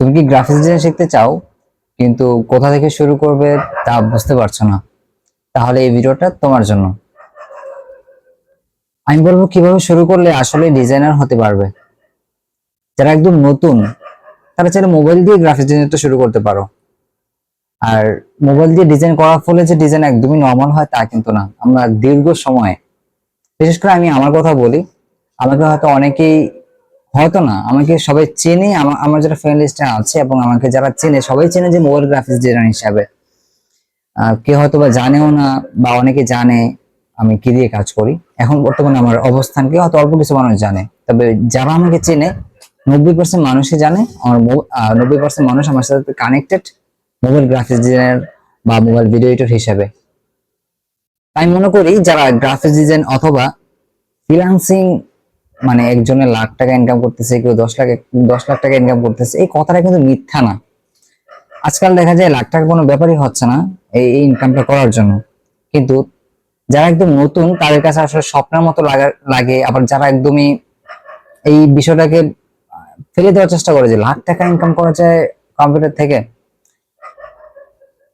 তুমি কি graphics design শিখতে চাও? কিন্তু কোথা থেকে শুরু করবে তা বুঝতে পারছ না। তাহলে এই ভিডিওটা তোমার জন্য। আমি বলব কীভাবে শুরু করলে আসলে ডিজাইনার হতে পারবে। যারা একদম নতুন, তারা চাইলে মোবাইল দিয়ে গ্রাফিক্স ডিজাইনটা শুরু করতে পারো। আর মোবাইল দিয়ে ডিজাইন করার ফলে যে ডিজাইন একদমই নর্মাল হয় তা কিন্তু না। আমরা দীর্ঘ সময়, বিশেষ করে আমি আমার কথা বলি, আমাকে হয়তো অনেকেই হয়তো না, আমাকে সবাই চেনে আমার যারা ফ্রেন্ড লিস্টে আছে এবং আমাকে যারা চেনে, সবাই চেনে যে মোবাইল গ্রাফিক্স ডিজাইনার হিসাবে। কেউ হয়তো বা জানেও না বা অনেকে জানে আমি কি দিয়ে কাজ করি। এখন বর্তমানে আমার অবস্থানকে হয়তো অল্প কিছু মানুষ জানে, তবে যারা আমাকে চেনে, নব্বই পার্সেন্ট মানুষই জানে, আমার নব্বই পার্সেন্ট মানুষ আমার সাথে কানেক্টেড মোবাইল গ্রাফিক্স ডিজাইনার বা মোবাইল ভিডিও এডিটর হিসাবে। আমি মনে করি যারা গ্রাফিক্স ডিজাইন অথবা ফ্রিল্যান্সিং মানে একজনের লাখ টাকা ইনকাম করতেছে, কেউ দশ লাখ দশ লাখ টাকা ইনকাম করতেছে, এই কথাটা কিন্তু মিথ্যা না। আজকাল দেখা যায় লাখ টাকা কোনো ব্যাপারই হচ্ছে না এই ইনকামটা করার জন্য। কিন্তু যারা একদম নতুন, তাদের কাছে আসলে স্বপ্নের মতো লাগা- লাগে। আবার যারা একদমই এই বিষয়টাকে ফেলে দেওয়ার চেষ্টা করে যে লাখ টাকা ইনকাম করা যায় কম্পিউটার থেকে,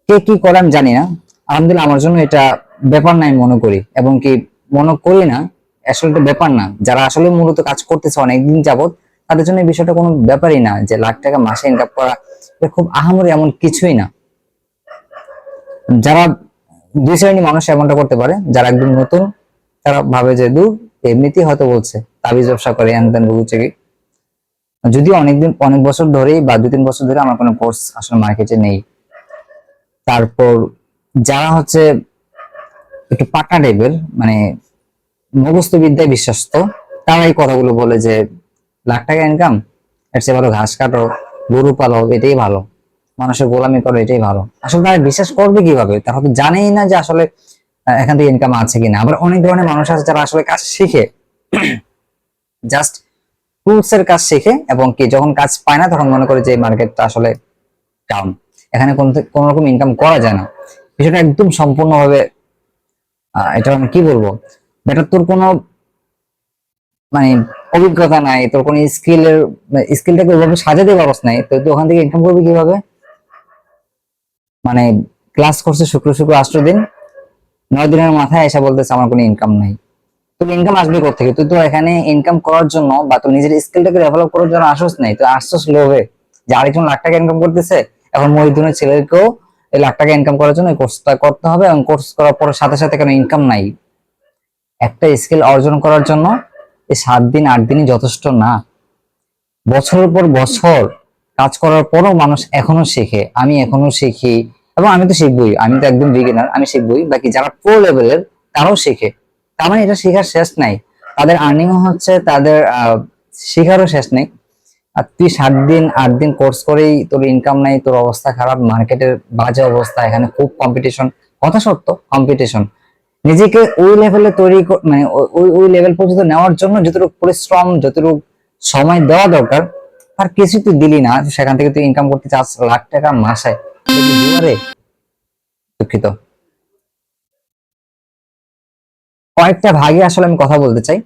কে কি করে আমি জানি না। আলহামদুলিল্লাহ, আমার জন্য এটা ব্যাপার নাই মনে করি। এবং কি মনে করি না আসলে এটা ব্যাপার না। যারা আসলে মূলত কাজ করতেছে অনেকদিন যাবত তাদের জন্য এই বিষয়টা কোনো ব্যাপারই না যে লাখ টাকা মাসে ইনকাম করা খুব আহামরি এমন কিছুই না। যারা দুই শ্রেণি মানুষ এমনটা করতে পারে, যারা একদম নতুন, তারা ভাবে যে দূর, এমনিতেই হয়তো বলছে, তাবিজ ব্যবসা করে হ্যান ত্যান বুঝছে কি যদিও অনেকদিন, অনেক বছর ধরেই বা দু তিন বছর ধরে আমার কোনো কোর্স আসলে মার্কেটে নেই। তারপর যারা হচ্ছে একটু পাকা টাইপের মানে মুখস্থ বিদ্যায় বিশ্বস্ত তারা এই কথাগুলো বলে যে লাখ টাকা ইনকাম এর চেয়ে ভালো ঘাস কাটো, গরু পালো এটাই ভালো। মানুষের গোলামি করো, এটাই ভালো। আসলে তারা বিশ্বাস করবে কীভাবে? তারা তো জানেই না যে আসলে এখান থেকে ইনকাম আছে কিনা। আবার অনেক ধরনের মানুষ আছে যারা আসলে কাজ শিখে। জাস্ট টুলস এর কাজ শিখে এবং কি যখন কাজ পায় না তখন মনে করে যে মার্কেটটা আসলে ডাউন এখানে কোন রকম ইনকাম করা যায় না। বিষয়টা একদম সম্পূর্ণভাবে এটা আমি কি বলব? বেটা তোর কোনো মানে অভিজ্ঞতা নাই, তোর কোনো স্কিলের স্কিলটাকে ওইভাবে সাজাতে পারস নাই, তো তুই ওখান থেকে ইনকাম করবি কীভাবে? মানে ক্লাস করছে শুক্র শুক্র আষ্ট দিন, নয় দিনের মাথায় এসে বলতেছে আমার কোনো ইনকাম নাই। তোর ইনকাম আসবে থেকে তুই তো এখানে ইনকাম করার জন্য বা তোর নিজের স্কিলটাকে ডেভেলপ করার জন্য আসস নাই, তুই আসছস লোভে যে আরেকজন লাখ টাকা ইনকাম করতেছে, এখন মহিদুনের ছেলেকেও এই লাখ টাকা ইনকাম করার জন্য এই কোর্সটা করতে হবে এবং কোর্স করার পরে সাথে সাথে কেন ইনকাম নাই? একটা স্কিল অর্জন করার জন্য এই সাত দিন, আট দিনই যথেষ্ট না। বছরের পর বছর কাজ করার পরও মানুষ এখনও শেখে। আমি এখনও শিখি। এবং আমি তো শিখবই। আমি তো একদম বিগিনার আমি শিখবই। বাকি যারা প্রো লেভেলের তারাও শেখে। তার মানে এটা শেখার শেষ নাই। তাদের আর্নিংও হচ্ছে, তাদের শেখারও শেষ নেই। আর তুই সাত দিন, আট দিন কোর্স করেই তোর ইনকাম নাই, তোর অবস্থা খারাপ মার্কেটের বাজে অবস্থা, এখানে খুব কম্পিটিশন কথা সত্য কম্পিটিশন নিজেকে ওই লেভেলে তৈরি মানে ওই ওই লেভেল পর্যন্ত নেওয়ার জন্য যতটুকু পরিশ্রম, যতটুকু সময় দেওয়া দরকার তার কিছু তুই দিলি না। সেখান থেকে তুই ইনকাম করতে চাস লাখ টাকা মাসে? দুঃখিত। কয়েকটা ভাগে আসলে আমি কথা বলতে চাই।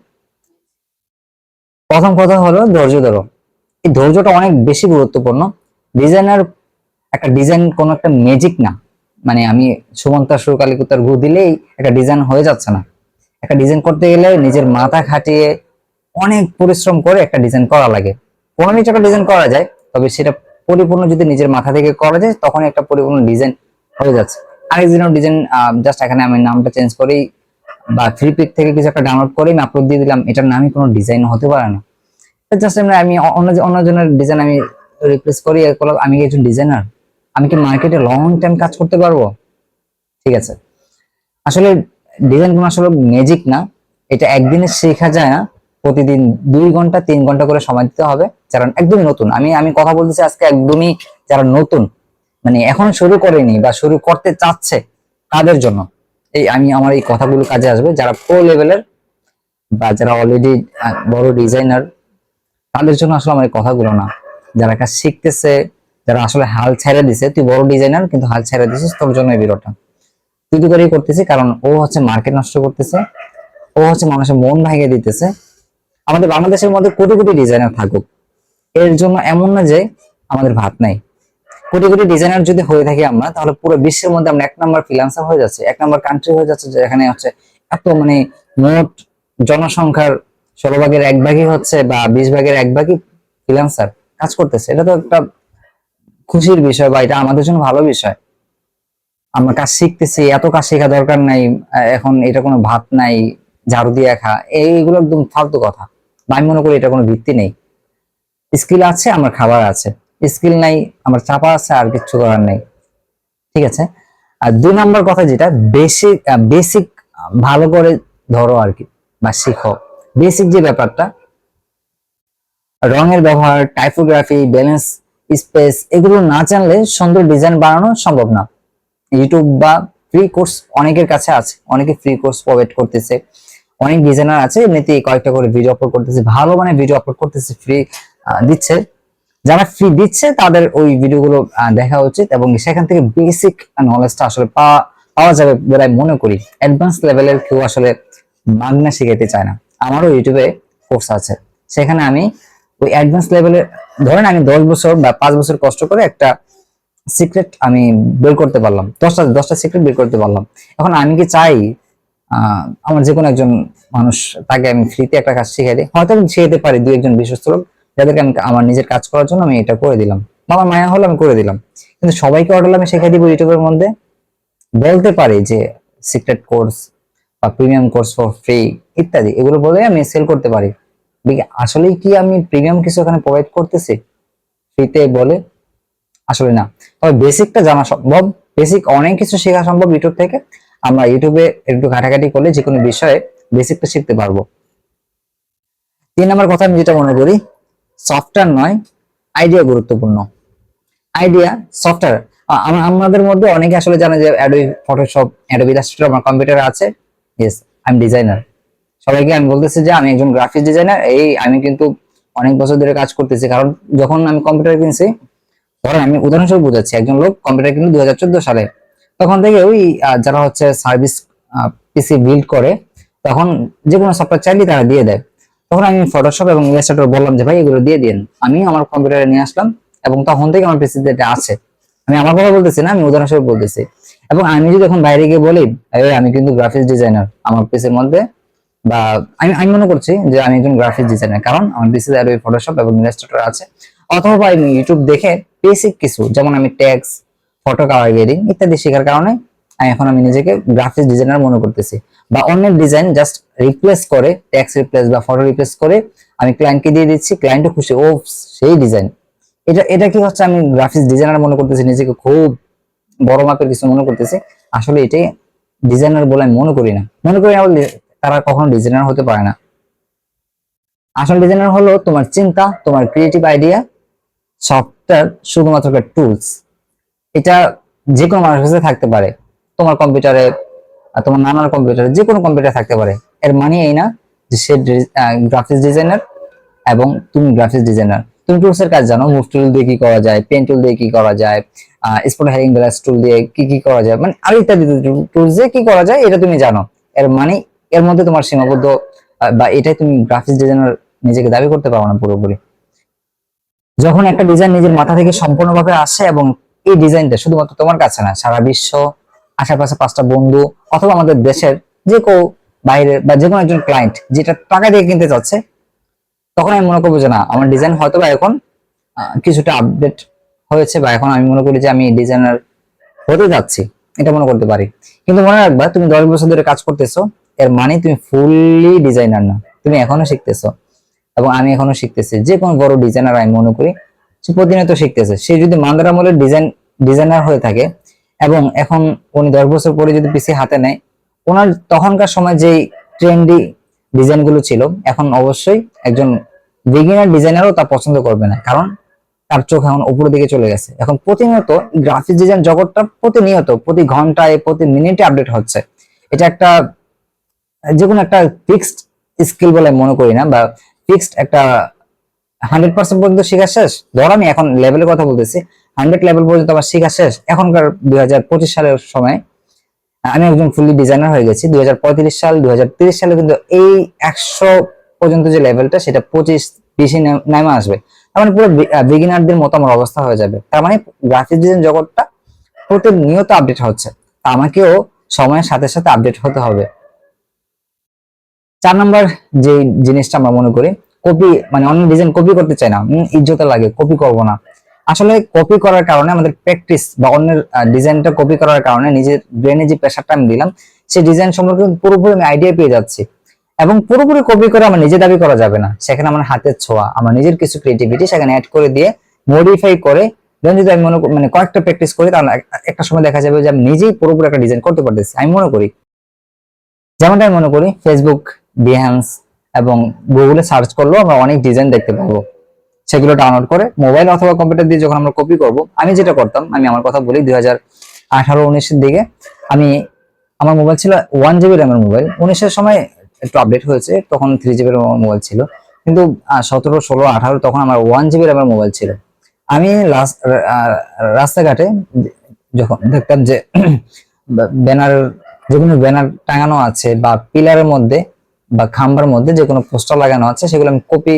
প্রথম কথা হলো ধৈর্য ধরো। এই ধৈর্যটা অনেক বেশি গুরুত্বপূর্ণ। ডিজাইনার একটা ডিজাইন কোনো একটা ম্যাজিক না। মানে আমি সুমন্তা সুরকালিকুতার গু দিলেই একটা ডিজাইন হয়ে যাচ্ছে না। একটা ডিজাইন করতে গেলে নিজের মাথা খাটিয়ে অনেক পরিশ্রম করে একটা ডিজাইন করা লাগে। কোনো কিছু একটা ডিজাইন করা যায়, তবে সেটা পরিপূর্ণ যদি নিজের মাথা থেকে করা যায় তখন একটা পরিপূর্ণ ডিজাইন হয়ে যাচ্ছে। আরেকজনের ডিজাইন জাস্ট এখানে আমি নামটা চেঞ্জ করেই বা থ্রি পিক থেকে কিছু একটা ডাউনলোড করে, আমি আপলোড দিয়ে দিলাম, এটার নামই কোনো ডিজাইন হতে পারে না। জাস্ট আমি অন্য অন্যজনের ডিজাইন আমি রিপ্লেস করি আমি একজন ডিজাইনার আমি কি মার্কেটে লং টাইম কাজ করতে পারব? ঠিক আছে। আসলে ডিজাইন কোনো আসলে ম্যাজিক না। এটা একদিনে শেখা যায় না। প্রতিদিন দুই ঘণ্টা, তিন ঘণ্টা করে সময় দিতে হবে। যারা একদমই নতুন। আমি আমি কথা বলতেছি আজকে একদমই যারা নতুন মানে এখন শুরু করেনি বা শুরু করতে চাচ্ছে তাদের জন্য? এই আমি আমার এই কথাগুলো কাজে আসবে। যারা প্রো লেভেলের বা যারা অলরেডি বড় ডিজাইনার তাদের জন্য আসলে আমার এই কথাগুলো না। যারা কাজ শিখতেছে যারা আসলে হাল ছেড়ে দিছে, তুই বড় ডিজাইনার কিন্তু হাল ছেড়ে দিছিস তোর জন্য এই তুই তো করেই করতেছি, কারণ ও হচ্ছে মার্কেট নষ্ট করতেছে, ও হচ্ছে মানুষের মন ভাঙিয়ে দিতেছে। আমাদের বাংলাদেশের মধ্যে কোটি কোটি ডিজাইনার থাকুক। এর জন্য এমন না যে আমাদের ভাত নাই। কোটি কোটি ডিজাইনার যদি হয়ে থাকি আমরা, তাহলে পুরো বিশ্বের মধ্যে আমরা এক নাম্বার ফ্রিল্যান্সার হয়ে যাচ্ছে, এক নাম্বার কান্ট্রি হয়ে যাচ্ছে, যেখানে হচ্ছে এত মানে মোট জনসংখ্যার ষোলো ভাগের এক ভাগই হচ্ছে বা বিশ ভাগের এক ভাগই ফ্রিল্যান্সার কাজ করতেছে। এটা তো একটা খুশির বিষয় বা এটা আমাদের জন্য ভালো বিষয়। আমরা কাজ শিখতেছি, এত কাজ শেখা দরকার নাই এখন এটা কোনো ভাত নাই, ঝাড়ু দিয়ে খা, এইগুলো একদম ফালতু কথা। আমি মনে করি এটা কোনো ভিত্তি নেই। স্কিল আছে, আমার খাবার আছে। স্কিল নাই, আমার চাপা আছে, আর কিচ্ছু করার নেই। ঠিক আছে? আর দুই নম্বর কথা যেটা বেসিক বেসিক ভালো করে ধরো আর কি, বা শিখো। বেসিক যে ব্যাপারটা, রঙের ব্যবহার টাইপোগ্রাফি ব্যালেন্স স্পেস এগুলো না জানলে সুন্দর ডিজাইন বানানো সম্ভব না। ইউটিউব বা ফ্রি কোর্স অনেকের কাছে আছে, অনেকে ফ্রি কোর্স প্রোভাইড করতেছে। অনেক ডিজাইনার আছে, এমনিতে কয়েকটা করে ভিডিও আপলোড করতেছে, ভালো মানে ভিডিও আপলোড করতেছে ফ্রি দিচ্ছে। যারা ফ্রি দিচ্ছে, তাদের ওই ভিডিওগুলো দেখা উচিত এবং সেখান থেকে বেসিক নলেজটা আসলে পাওয়া পাওয়া যাবে বলে মনে করি। অ্যাডভান্স লেভেলের কেউ আসলে মাগনা শিখাইতে চায় না। আমারও ইউটিউবে কোর্স আছে। সেখানে আমি ওই অ্যাডভান্স লেভেলের ধরেন আমি দশ বছর বা পাঁচ বছর কষ্ট করে একটা সিক্রেট আমি বের করতে পারলাম। দশটা দশটা সিক্রেট বের করতে পারলাম। এখন আমি কি চাই আমার যে কোনো একজন মানুষ তাকে আমি ফ্রিতে একটা কাজ শিখাই দিই? হয়তো আমি শিখাতে পারি দুই একজন বিশ্বস্ত লোক, যাদেরকে আমি আমার নিজের কাজ করার জন্য আমি এটা করে দিলাম। বা আমার মায়া হলো আমি করে দিলাম। কিন্তু সবাইকে অর্ডার আমি শিখাই দিব ইউটিউবের মধ্যে। বলতে পারি যে সিক্রেট কোর্স বা প্রিমিয়াম কোর্স ফর ফ্রি ইত্যাদি, এগুলো বলে আমি সেল করতে পারি। আসলেই কি আমি প্রিমিয়াম কিছু এখানে প্রোভাইড করতেছি? ফ্রিতে বলে, আসলে না। তবে বেসিকটা জানা সম্ভব। বেসিক অনেক কিছু শেখা সম্ভব ইউটিউব থেকে। আমরা ইউটিউবে একটু ঘাটাঘাটি করলে যে কোনো বিষয়ে বেসিকটা শিখতে পারব। তিন নম্বর কথা আমি যেটা মনে করি সফটওয়্যার নয় আইডিয়া গুরুত্বপূর্ণ। আইডিয়া সফটওয়্যার আমাদের মধ্যে অনেকে আসলে জানে যে অ্যাডোবি ফটোশপ অ্যাডোবি ইলাস্ট্রেটর আমার কম্পিউটারে আছে। ইয়েস আই এম ডিজাইনার সবাইকে আমি বলতেছি যে আমি একজন গ্রাফিক্স ডিজাইনার এই আমি কিন্তু অনেক বছর ধরে কাজ করতেছি। কারণ যখন আমি কম্পিউটার কিনছি, ধরেন আমি উদাহরণস্বরূপ বুঝাচ্ছি, একজন লোক কম্পিউটার কিনলো দু হাজার চোদ্দ সালে। তখন থেকে ওই যারা হচ্ছে সার্ভিস পিসি বিল্ড করে, তখন যে কোনো সফটওয়্যার চাইলে তারা দিয়ে দেয়। তখন আমি ফটোশপ এবং ইলাস্ট্রেটর বললাম যে, ভাই, এগুলো দিয়ে দিন আমি আমার কম্পিউটারে নিয়ে আসলাম এবং তখন থেকে আমার পিসিতে এটা আছে। আমি আমার কথা বলতেছি না, আমি উদাহরণস্বরূপ বলতেছি। এবং আমি যদি এখন বাইরে গিয়ে বলি আমি কিন্তু গ্রাফিক্স ডিজাইনার আমার পিসির মধ্যে বা আমি আমি মনে করছি যে আমি একজন গ্রাফিক্স ডিজাইনার কারণ আমার পিসিতে আর ওই ফটোশপ এবং ইলাস্ট্রেটর আছে। অথবা আমি ইউটিউব দেখে বেসিক কিছু, যেমন আমি ট্যাক্স ফটো কালার গ্রেডিং ইত্যাদি শেখার কারণে আমি এখন আমি নিজেকে গ্রাফিক্স ডিজাইনার মনে করতেছি। বা অন্যের ডিজাইন জাস্ট রিপ্লেস করে ট্যাক্স রিপ্লেস বা ফটো রিপ্লেস করে আমি ক্লায়েন্টকে দিয়ে দিচ্ছি ক্লায়েন্টও খুশি, ও সেই ডিজাইন এটা এটা কি হচ্ছে আমি গ্রাফিক্স ডিজাইনার মনে করতেছি, নিজেকে খুব বড় মাপের কিছু মনে করতেছি? আসলে এটাই ডিজাইনার বলে আমি মনে করি না। মনে করি না তারা কখনো ডিজাইনার হতে পারে না। আসল ডিজাইনার হলো তোমার চিন্তা, তোমার ক্রিয়েটিভ আইডিয়া সফটওয়্যার শুধুমাত্র টুলস এটা যে কোনো মানুষের কাছে থাকতে পারে। তোমার কম্পিউটারে তোমার নানার কম্পিউটারে যে কোনো কম্পিউটার থাকতে পারে। এর মানে এই না যে সে গ্রাফিক্স ডিজাইনার এবং তুমি গ্রাফিক্স ডিজাইনার তুমি টুলস এর কাজ জানো মুভ টুল দিয়ে কি করা যায় পেন টুল দিয়ে কি করা যায় স্পট হেডিং গ্লাস টুল দিয়ে কি কি করা যায় মানে আরও ইত্যাদি টুলস দিয়ে কি করা যায়, এটা তুমি জানো। এর মানে এর মধ্যে তোমার সীমাবদ্ধ বা এটাই তুমি গ্রাফিক্স ডিজাইনার নিজেকে দাবি করতে পারো না পুরোপুরি। যখন একটা ডিজাইন নিজের মাথা থেকে সম্পূর্ণভাবে আসে এবং এই ডিজাইনটা শুধুমাত্র তোমার কাছে না, সারা বিশ্ব, আশেপাশে পাঁচটা বন্ধু অথবা আমাদের দেশের যে কেউ বাইরে বা যে কোনো একজন ক্লায়েন্ট যেটা টাকা দিয়ে কিনতে চাচ্ছে, তখন আমি মনে করব যে না, আমার ডিজাইন হয়তো বা এখন কিছুটা আপডেট হয়েছে বা এখন আমি মনে করি যে আমি ডিজাইনার হতে যাচ্ছি, এটা মনে করতে পারি। কিন্তু মনে রাখবা, তুমি দশ বছর ধরে কাজ করতেছো এর মানে তুমি ফুললি ডিজাইনার না। তুমি এখনও শিখতেছো। এবং আমি এখনও শিখতেছি। যে কোনো বড় ডিজাইনার আমি মনে করি, সে প্রতিনিয়ত শিখতেছে। সে যদি মান্দার আমলের ডিজাইন ডিজাইনার হয়ে থাকে, এবং এখন উনি দশ বছর পরে যদি পিসি হাতে নেয়, ওনার তখনকার সময় যেই ট্রেন্ডি ডিজাইনগুলো ছিল, এখন অবশ্যই একজন বিগিনার ডিজাইনারও তা পছন্দ করবে না। কারণ তার চোখ এখন উপরের দিকে চলে গেছে। এখন প্রতিনিয়ত গ্রাফিক্স ডিজাইন জগৎটা প্রতিনিয়ত, প্রতি ঘন্টায়, প্রতি মিনিটে আপডেট হচ্ছে। এটা একটা যে কোনো একটা ফিক্সড স্কিল বলে মনে করি না, বা ফিক্সড একটা হান্ড্রেড পার্সেন্ট পর্যন্ত শেখা শেষ। ধর আমি এখন লেভেলের কথা বলতেছি হান্ড্রেড লেভেল পর্যন্ত আমার শেখা শেষ। এখনকার দুই হাজার পঁচিশ সালের সময়, আমি একজন ফুললি ডিজাইনার হয়ে গেছি। দুই হাজার পঁয়ত্রিশ সাল, দুই সালে কিন্তু এই একশো পর্যন্ত যে লেভেলটা সেটা পঁচিশ বিশে নেমে আসবে। তার মানে পুরো বিগিনারদের মতো আমার অবস্থা হয়ে যাবে। তার মানে গ্রাফিক ডিজাইন জগৎটা প্রতিনিয়ত আপডেট হচ্ছে। আমাকেও সময়ের সাথে সাথে আপডেট হতে হবে। চার নাম্বার যে জিনিসটা আমরা মনে করি কপি মানে অন্য ডিজাইন কপি করতে চাই না ইজ্জতে লাগে কপি করব না। আসলে কপি করার কারণে আমাদের প্র্যাকটিস বা অন্যের ডিজাইনটা কপি করার কারণে নিজের ব্রেনে যে প্রেশারটা আমি দিলাম, সেই ডিজাইন সম্পর্কে পুরোপুরি আমি আইডিয়া পেয়ে যাচ্ছি। এবং পুরোপুরি কপি করে আমার নিজে দাবি করা যাবে না। সেখানে আমার হাতের ছোঁয়া, আমার নিজের কিছু ক্রিয়েটিভিটি সেখানে অ্যাড করে দিয়ে মডিফাই করে দেন যদি আমি মনে মানে কয়েকটা প্র্যাকটিস করি, তাহলে একটা সময় দেখা যাবে যে আমি নিজেই পুরোপুরি একটা ডিজাইন করতে পারতেছি। আমি মনে করি, যেমনটা আমি মনে করি ফেসবুক বিহ্যান্স এবং গুগলে সার্চ করলেও আমরা অনেক ডিজাইন দেখতে পাবো। সেগুলো ডাউনলোড করে মোবাইল অথবা কম্পিউটার দিয়ে যখন আমরা কপি করব, আমি যেটা করতাম, আমি আমার কথা বলি দুই হাজার আঠারো উনিশের দিকে, আমি, আমার মোবাইল ছিল ওয়ান জিবি র্যামের মোবাইল উনিশের সময় একটু আপডেট হয়েছে, তখন থ্রি জিবি জিবির মোবাইল ছিল। কিন্তু সতেরো, ষোলো, আঠারো, তখন আমার ওয়ান জিবি র্যামের মোবাইল ছিল। আমি রাস্তাঘাটে যখন দেখতাম যে, ব্যানার, যে কোনো ব্যানার টাঙানো আছে বা পিলারের মধ্যে বা খাম্বার মধ্যে যে কোনো পোস্টার লাগানো আছে, সেগুলো আমি কপি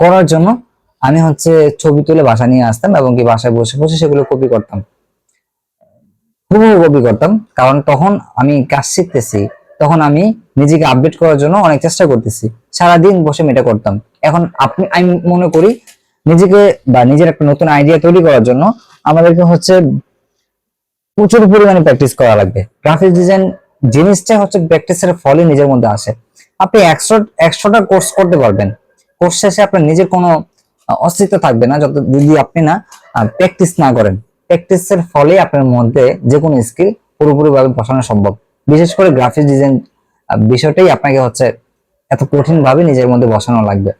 করার জন্য আমি হচ্ছে ছবি তুলে বাসা নিয়ে আসতাম এবং কি বাসায় বসে বসে সেগুলো কপি করতাম। কপি করতাম, কারণ তখন আমি কাজ শিখতেছি, তখন আমি নিজেকে আপডেট করার জন্য অনেক চেষ্টা করতেছি। সারাদিন বসে আমি এটা করতাম। এখন আপনি, আমি মনে করি নিজেকে বা নিজের একটা নতুন আইডিয়া তৈরি করার জন্য আমাদেরকে হচ্ছে প্রচুর পরিমাণে প্র্যাকটিস করা লাগবে। গ্রাফিক্স ডিজাইন জিনিসটা হচ্ছে প্র্যাকটিসের ফলে নিজের মধ্যে আসে। আপনি একশো, একশোটা কোর্স করতে পারবেন। কোর্স শেষে আপনার নিজের কোনো অস্তিত্ব থাকবে না, যত, যদি আপনি না প্র্যাকটিস না করেন। প্র্যাকটিসের ফলে আপনার মধ্যে যে কোনো স্কিল পুরোপুরিভাবে বসানো সম্ভব। বিশেষ করে গ্রাফিক ডিজাইন বিষয়টাই আপনাকে হচ্ছে এত কঠিন ভাবে নিজের মধ্যে বসানো লাগবে।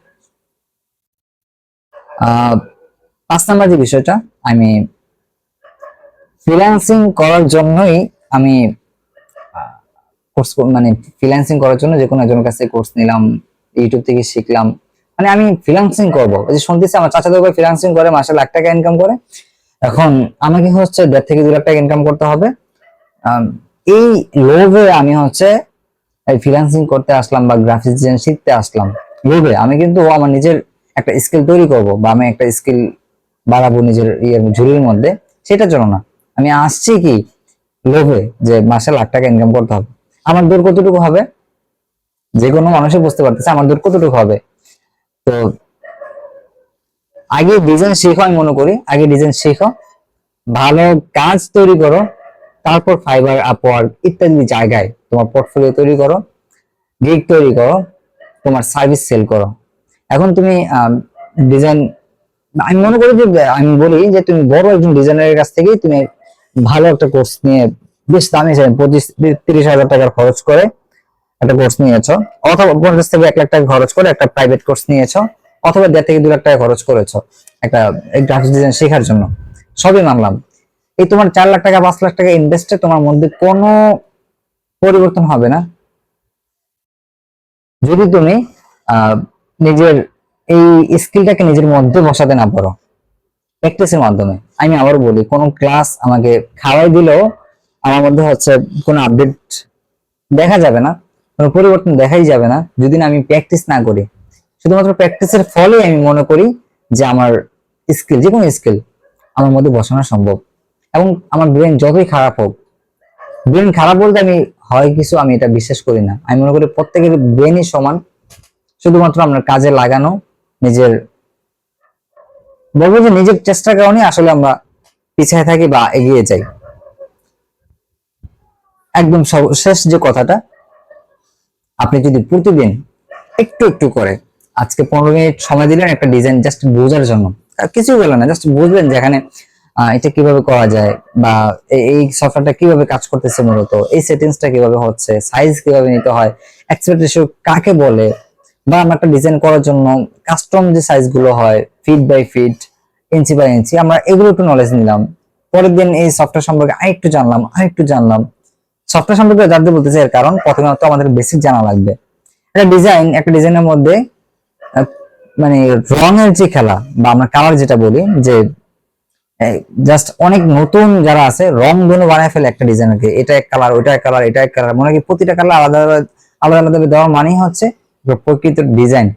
পাঁচ নাম্বার যে বিষয়টা, আমি ফ্রিল্যান্সিং করার জন্যই আমি কোর্স মানে ফ্রিল্যান্সিং করার জন্য যে কোনো একজনের কাছে কোর্স নিলাম ইউটিউব থেকে শিখলাম। মানে আমি ফ্রিল্যান্সিং করব। যে শুনতেছি আমার চাচা ভাই ফ্রিল্যান্সিং করে, মাসে লাখ টাকা ইনকাম করে। এখন আমাকে হচ্ছে দেড় থেকে দু লাখ টাকা ইনকাম করতে হবে। এই লোভে আমি হচ্ছে এই ফ্রিল্যান্সিং করতে আসলাম বা গ্রাফিক্স ডিজাইন শিখতে আসলাম। লোভে আমি কিন্তু আমার নিজের একটা স্কিল তৈরি করব বা আমি একটা স্কিল বাড়াবো নিজের ইয়ের ঝুলির মধ্যে। সেটার জন্য না। আমি আসছি কি? লোভে যে মাসে লাখ টাকা ইনকাম করতে হবে। আমার দূর কতটুকু হবে? যে কোনো মানুষই বুঝতে পারতেছে আমার দূর কতটুকু হবে। তো আগে ডিজাইন শেখো আমি মনে করি, আগে ডিজাইন শেখো, ভালো কাজ তৈরি করো, তারপর ফাইবার আপওয়ার্ক ইত্যাদি জায়গায় তোমার পোর্টফোলিও তৈরি করো গিগ তৈরি করো, তোমার সার্ভিস সেল করো। এখন তুমি ডিজাইন আমি মনে করি যে, আমি বলি যে তুমি বড় একজন ডিজাইনারের কাছ থেকেই তুমি ভালো একটা কোর্স নিয়ে বেশ দামি হিসেবে পঁচিশ তিরিশ হাজার টাকার খরচ করে একটা কোর্স নিয়েছো। অথবা পঞ্চাশ থেকে এক লাখ টাকা খরচ করে একটা প্রাইভেট কোর্স নিয়েছো, অথবা দেড় থেকে দু লাখ টাকা খরচ করেছ একটা গ্রাফিক্স ডিজাইন শেখার জন্য। সবই মানলাম। এই তোমার চার লাখ টাকা, পাঁচ লাখ টাকা ইনভেস্টে তোমার মধ্যে কোনো পরিবর্তন হবে না। যদি তুমি নিজের এই স্কিলটাকে নিজের মধ্যে বসাতে না পারো প্র্যাকটিসের মাধ্যমে, আমি আবার বলি, কোনো ক্লাস আমাকে খাওয়াই দিলেও আমার মধ্যে হচ্ছে কোনো আপডেট দেখা যাবে না, কোনো পরিবর্তন দেখাই যাবে না, যদি না আমি প্র্যাকটিস না করি। শুধুমাত্র প্র্যাকটিসের ফলে আমি মনে করি যে আমার স্কিল যে কোনো স্কিল আমার মধ্যে বসানো সম্ভব। এবং আমার ব্রেন যতই খারাপ হোক ব্রেন খারাপ বলতে আমি হয় কিছু আমি এটা বিশ্বাস করি না। আমি মনে করি প্রত্যেকের ব্রেনই সমান, শুধুমাত্র আপনার কাজে লাগানো, নিজের বলব যে নিজের চেষ্টার কারণে আসলে আমরা পিছিয়ে থাকি বা এগিয়ে যাই। একদম সর্বশেষ যে কথাটা, আপনি যদি প্রতিদিন একটু একটু করে আজকে পনেরো মিনিট সময় দিলেন একটা ডিজাইন জাস্ট বোঝার জন্য কিছুই বললেন না জাস্ট বুঝবেন যে এখানে এটা কীভাবে করা যায় বা এই সফটওয়্যারটা কীভাবে কাজ করতেছে মূলত, এই সেটিংসটা কীভাবে হচ্ছে সাইজ কীভাবে নিতে হয় এক্সপেক্ট রেশিও কাকে বলে, বা আমরা একটা ডিজাইন করার জন্য কাস্টম যে সাইজগুলো হয় feet by feet inch by inch আমরা এগুলো একটু নলেজ নিলাম। পরের দিন এই সফটওয়্যার সম্পর্কে আরেকটু জানলাম আরেকটু জানলাম সফটওয়্যার সম্পর্কে জানতে বলতেছে এর কারণ প্রথমত আমাদের বেসিক জানা লাগবে। একটা ডিজাইন একটা ডিজাইনের মধ্যে মানে রঙের যে খেলা, বা আমরা কালার যেটা বলি, যে জাস্ট অনেক নতুন যারা আছে, রং ধনু বানায় ফেলে একটা ডিজাইনকে এটা এক কালার ওইটা এক কালার এটা এক কালার মনে কি প্রতিটা কালার আলাদা আলাদা আলাদা দেওয়ার মানেই হচ্ছে প্রকৃত ডিজাইন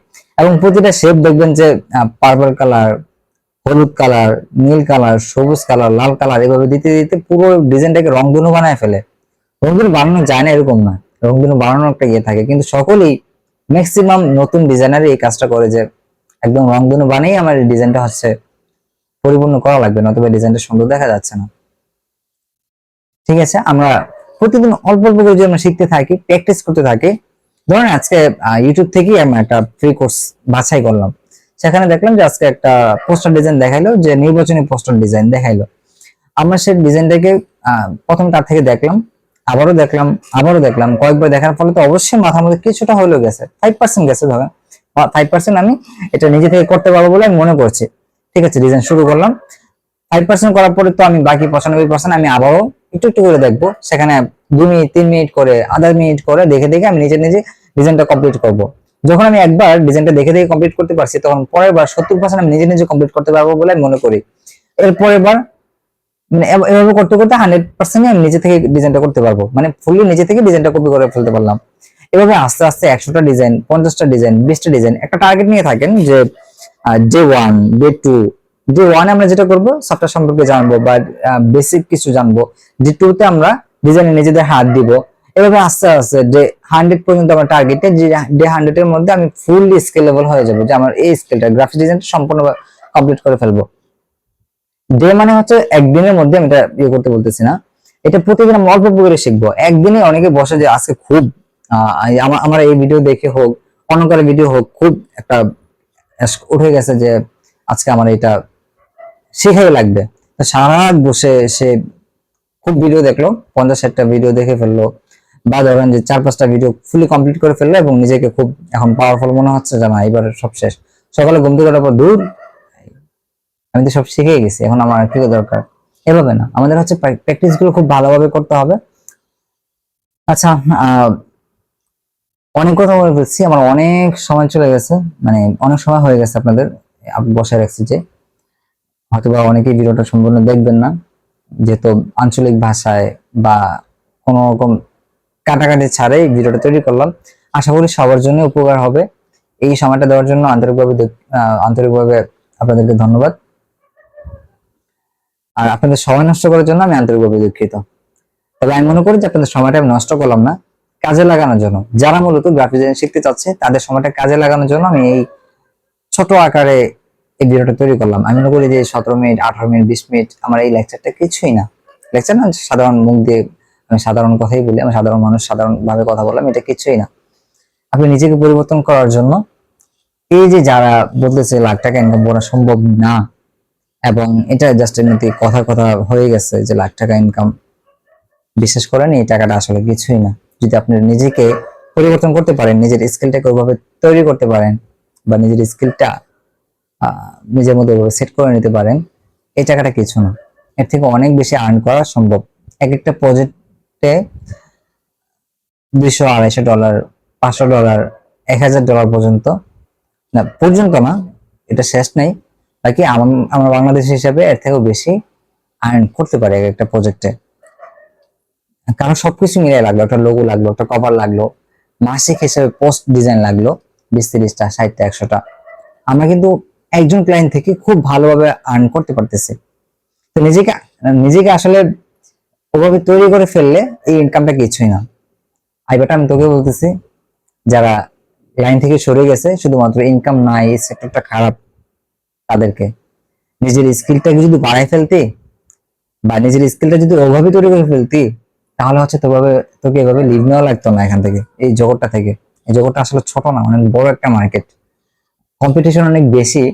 এবং প্রতিটা শেপ দেখবেন যে পার্পল কালার হলুদ কালার নীল কালার সবুজ কালার লাল কালার এভাবে দিতে দিতে পুরো ডিজাইনটাকে রং রংধনু বানায় ফেলে। রংধনু বানানো যায় না এরকম না। রংধনু বানানোর একটা ইয়ে থাকে। কিন্তু সকলেই ম্যাক্সিমাম নতুন ডিজাইনারই এই কাজটা করে যে একদম রংধনু বানিয়ে আমার এই ডিজাইনটা হচ্ছে পরিপূর্ণ করা লাগবে, নতুবা ডিজাইনটা সুন্দর দেখা যাচ্ছে না। ঠিক আছে, আমরা প্রতিদিন অল্প অল্প করে যদি আমরা শিখতে থাকি প্র্যাকটিস করতে থাকি, ধরেন আজকে ইউটিউব থেকেই আমি একটা ফ্রি কোর্স বাছাই করলাম। সেখানে দেখলাম যে আজকে একটা পোস্টার ডিজাইন দেখাইলো, যে নির্বাচনী পোস্টার ডিজাইন দেখাইলো। আমরা সেই ডিজাইনটাকে প্রথম তার থেকে দেখলাম আবারও দেখলাম আবারও দেখলাম। কয়েকবার দেখার ফলে তো অবশ্যই মাথার মধ্যে কিছুটা হলেও গেছে। ফাইভ পার্সেন্ট গেছে ধরেন ফাইভ পার্সেন্ট আমি এটা নিজে থেকে করতে পারব বলে আমি মনে করছি। ঠিক আছে ডিজাইন শুরু করলাম। ফাইভ পার্সেন্ট করার পরে তো আমি বাকি পঁচানব্বই পার্সেন্ট আমি আবারও একটু একটু করে দেখব। সেখানে দুই মিনিট, তিন মিনিট করে, আধা মিনিট করে দেখে দেখে আমি নিজে নিজে ডিজাইনটা কমপ্লিট করব। যখন আমি একবার ডিজাইনটা দেখে দেখে কমপ্লিট করতে পারছি, তখন পরের বার সত্তর পার্সেন্ট আমি নিজে নিজে কমপ্লিট করতে পারব বলে আমি মনে করি। এর পরের বার মানে এভাবে করতে করতে হান্ড্রেড পার্সেন্ট আমি নিজে থেকে ডিজাইনটা করতে পারব। মানে ফুললি নিজে থেকে ডিজাইনটা কপি করে ফেলতে পারলাম। এভাবে আস্তে আস্তে একশোটা ডিজাইন পঞ্চাশটা ডিজাইন বিশটা ডিজাইন একটা টার্গেট নিয়ে থাকেন যে day one day two day ওয়ানে আমরা যেটা করব সফটওয়্যার সম্পর্কে জানব বা বেসিক কিছু জানব। ডে টু তে আমরা ডিজাইনে নিজেদের হাত দিব। এভাবে আস্তে আস্তে ডে হান্ড্রেড পর্যন্ত আমার টার্গেটে যে ডে হান্ড্রেড এর মধ্যে আমি ফুললি স্কেলেবল হয়ে যাব। যে আমার এই স্কেলটা গ্রাফিক ডিজাইনটা সম্পূর্ণ কমপ্লিট করে ফেলব। ডে মানে হচ্ছে একদিনের মধ্যে আমি এটা ইয়ে করতে বলতেছি না। এটা প্রতিদিন অল্প অল্প করে শিখব। একদিনে অনেকে বসে যে আজকে খুব আমার এই ভিডিও দেখে হোক অন্য ভিডিও হোক, খুব একটা উঠে গেছে যে আজকে আমার এটা শিখাই লাগবে। সারা রাত বসে সে খুব ভিডিও দেখল, পঞ্চাশ ষাটটা ভিডিও দেখে ফেলল, বা ধরেন যে চার পাঁচটা ভিডিও ফুলি কমপ্লিট করে ফেলল এবং নিজেকে খুব এখন পাওয়ারফুল মনে হচ্ছে যে না, এবার সব শেষ। সকালে ঘুম থেকে পর দূর আমি তো সব শিখে গেছি, এখন আমার আর কি দরকার? এভাবে না, আমাদের হচ্ছে প্র্যাকটিসগুলো খুব ভালোভাবে করতে হবে। আচ্ছা অনেক কথা বলে ফেলছি, আমার অনেক সময় চলে গেছে মানে অনেক সময় হয়ে গেছে আপনাদের আপনি বসায় রাখছি যে, হয়তোবা অনেকেই ভিডিওটা সম্পূর্ণ দেখবেন না, যেহেতু আঞ্চলিক ভাষায় বা কোনো রকম কাটাকাটি ছাড়াই ভিডিওটা তৈরি করলাম, আশা করি সবার জন্য উপকার হবে। এই সময়টা দেওয়ার জন্য আন্তরিকভাবে আন্তরিকভাবে আপনাদেরকে ধন্যবাদ। আর আপনাদের সময় নষ্ট করার জন্য আমি আন্তরিকভাবে দুঃখিত। তবে আমি মনে করি যে আপনাদের সময়টা আমি নষ্ট করলাম না, কাজে লাগানোর জন্য। যারা মূলত গ্রাফিক ডিজাইন শিখতে চাচ্ছে, তাদের সময়টা কাজে লাগানোর জন্য আমি এই ছোট আকারে এই ভিডিওটা তৈরি করলাম। আমি মনে করি যে সতেরো মিনিট, আঠারো মিনিট, বিশ মিনিট আমার এই লেকচারটা কিছুই না। লেকচার না সাধারণ মুখ দিয়ে আমি সাধারণ কথাই বলি, আমি সাধারণ মানুষ, সাধারণভাবে কথা বললাম, এটা কিছুই না। আপনি নিজেকে পরিবর্তন করার জন্য এই যে যারা বলতেছে লাখ টাকা ইনকাম করা সম্ভব না এবং এটা জাস্ট এমনিতে কথা কথা হয়ে গেছে যে লাখ টাকা ইনকাম বিশ্বাস করেন, এই টাকাটা আসলে কিছুই না। যদি আপনি নিজেকে পরিবর্তন করতে পারেন, নিজের স্কিলটাকে ওইভাবে তৈরি করতে পারেন বা নিজের স্কিলটা নিজের মধ্যে সেট করে নিতে পারেন, এই টাকাটা কিছু না। এর থেকে অনেক বেশি আর্ন করা সম্ভব। এক একটা প্রজেক্টে দুইশো আড়াইশো ডলার পাঁচশো ডলার এক হাজার ডলার পর্যন্ত। না পর্যন্ত না, এটা শেষ নেই। আম- আমরা বাংলাদেশ হিসাবে এর থেকেও বেশি আর্ন করতে পারে এক একটা প্রজেক্টে কারণ সবকিছু মিলিয়ে লাগল, একটা লোগো লাগল, একটা কভার লাগল, মাসিক হিসেবে পোস্ট ডিজাইন লাগল, বিশ তিরিশটা, ষাটটা, একশোটা। আমরা কিন্তু একজন ক্লায়েন্ট থেকে খুব ভালোভাবে আর্ন করতে পারতেছি। তো নিজেকে নিজেকে আসলে ওভাবে তৈরি করে ফেললে এই ইনকামটা কিছুই না। আইবাটা আমি তোকে বলতেছি, যারা লাইন থেকে সরে গেছে, শুধুমাত্র ইনকাম নাই সেক্টরটা খারাপ তাদেরকে। নিজের স্কিলটাকে যদি বাড়াই ফেলতি বা নিজের স্কিলটা যদি ওভাবে তৈরি করে ফেলতি, তাহলে হচ্ছে তোভাবে, তোকে এভাবে লিভ নেওয়া লাগতো না এখান থেকে, এই জগৎটা থেকে। এই জগৎটা আসলে ছোট না অনেক বড় একটা মার্কেট কম্পিটিশন অনেক বেশি,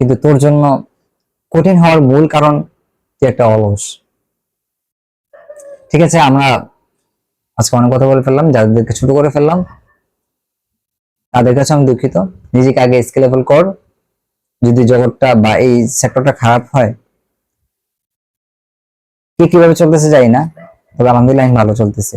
কিন্তু তোর জন্য কঠিন হওয়ার মূল কারণ তুই একটা অলস। ঠিক আছে, আমরা আজকে অনেক কথা বলে ফেললাম, যাদেরকে ছোট করে ফেললাম, তাদের কাছে আমি দুঃখিত। নিজেকে আগে স্কেলেবল কর যদি জগৎটা বা এই সেক্টরটা খারাপ হয়, কি কীভাবে চলতেছে যাই না, তবে আলহামদুলিল্লাহ ভালো চলতেছে।